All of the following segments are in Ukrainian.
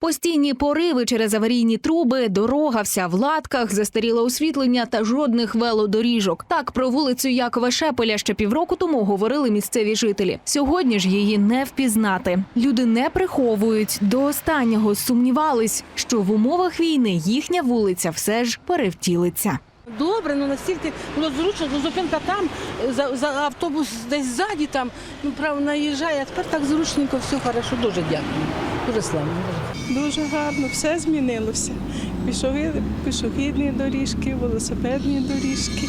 Постійні пориви через аварійні труби, дорога вся в латках, застаріле освітлення та жодних велодоріжок. Так про вулицю Якова Шепеля ще півроку тому говорили місцеві жителі. Сьогодні ж її не впізнати. Люди не приховують до останнього сумнівались, що в умовах війни їхня вулиця все ж перевтілиться. Добре, ну настільки було зручно, зупинка там, за, за автобус десь ззаді там, ну право наїжджає, а тепер так зручненько, все хорошо, дуже дякую. Дуже славно. Дуже гарно, все змінилося. Пішохідні доріжки, велосипедні доріжки.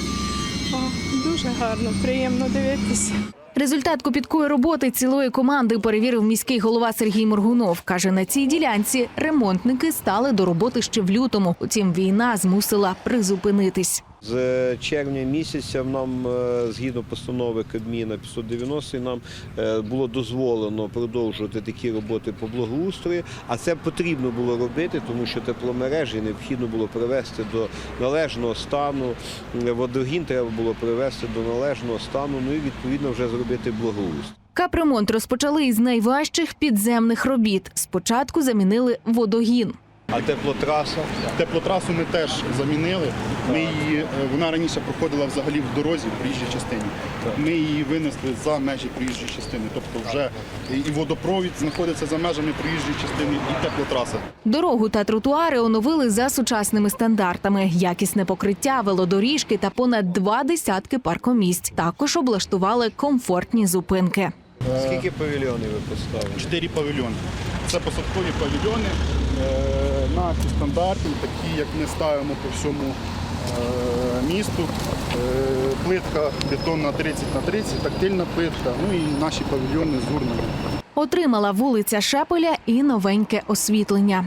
О, дуже гарно, приємно дивитися. Результат копіткої роботи цілої команди перевірив міський голова Сергій Моргунов. каже, на цій ділянці ремонтники стали до роботи ще в лютому. Утім, війна змусила призупинитись. З червня місяця нам, е, згідно постанови Кабміна 590, нам е, було дозволено продовжувати такі роботи по благоустрою, а це потрібно було робити, тому що тепломережі необхідно було привести до належного стану. Водогін треба було привести до належного стану, ну і відповідно вже зробити благоустрій. Капремонт розпочали із найважчих підземних робіт. Спочатку замінили водогін. А теплотраса Теплотрасу ми теж замінили. Ми її, е, вона раніше проходила взагалі в дорозі в проїжджій частині. Ми її винесли за межі проїжджої частини. Тобто вже і водопровід знаходиться за межами проїжджої частини, і теплотраса. Дорогу та тротуари оновили за сучасними стандартами: якісне покриття, велодоріжки та понад два десятки паркомісць. Також облаштували комфортні зупинки. Скільки павільйонів ви поставили? Чотири павільйони. Це посадкові павільйони е, наші стандартні, такі як ми ставимо по всьому е, місту. Е, Плитка бетонна 30 на 30, тактильна плитка, ну і наші павільйони з урнами. Отримала вулиця Шепеля і новеньке освітлення.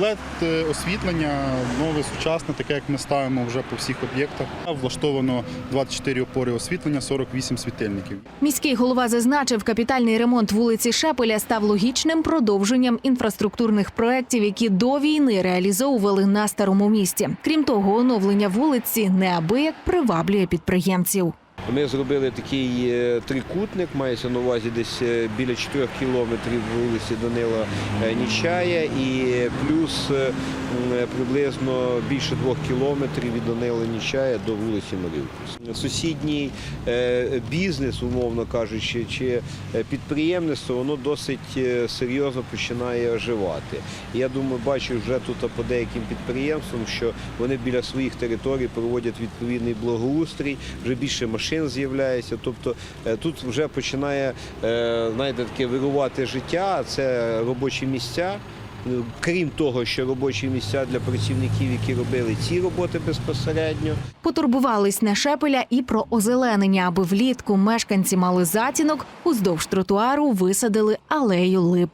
Led е, освітлення нове, сучасне, таке як ми ставимо вже по всіх об'єктах. Влаштовано 24 опори освітлення, 48 світильників. Міський голова зазначив, капітальний ремонт вулиці Шепеля став логічним продовженням інфраструктурних проєктів, які до війни реалізовували на старому місті. Крім того, оновлення вулиці неабияк приваблює підприємців. Ми зробили такий е, трикутник, мається на увазі десь е, біля 4 кілометрів вулиці Данила е, Нічая і плюс приблизно більше 2 кілометрів від Данила Нічая до вулиці Маріуполь. Сусідній бізнес, умовно кажучи, чи підприємництво, воно досить серйозно починає оживати. Я думаю, бачу вже тут по деяким підприємствам, що вони біля своїх територій проводять відповідний благоустрій, вже більше машин з'являється. Тобто е, тут вже починає е, знаєте, таке вирувати життя, це робочі місця. Крім того, що робочі місця для працівників, які робили ці роботи безпосередньо. Потурбувались на Шепеля і про озеленення, аби влітку мешканці мали затінок, уздовж тротуару висадили алею лип.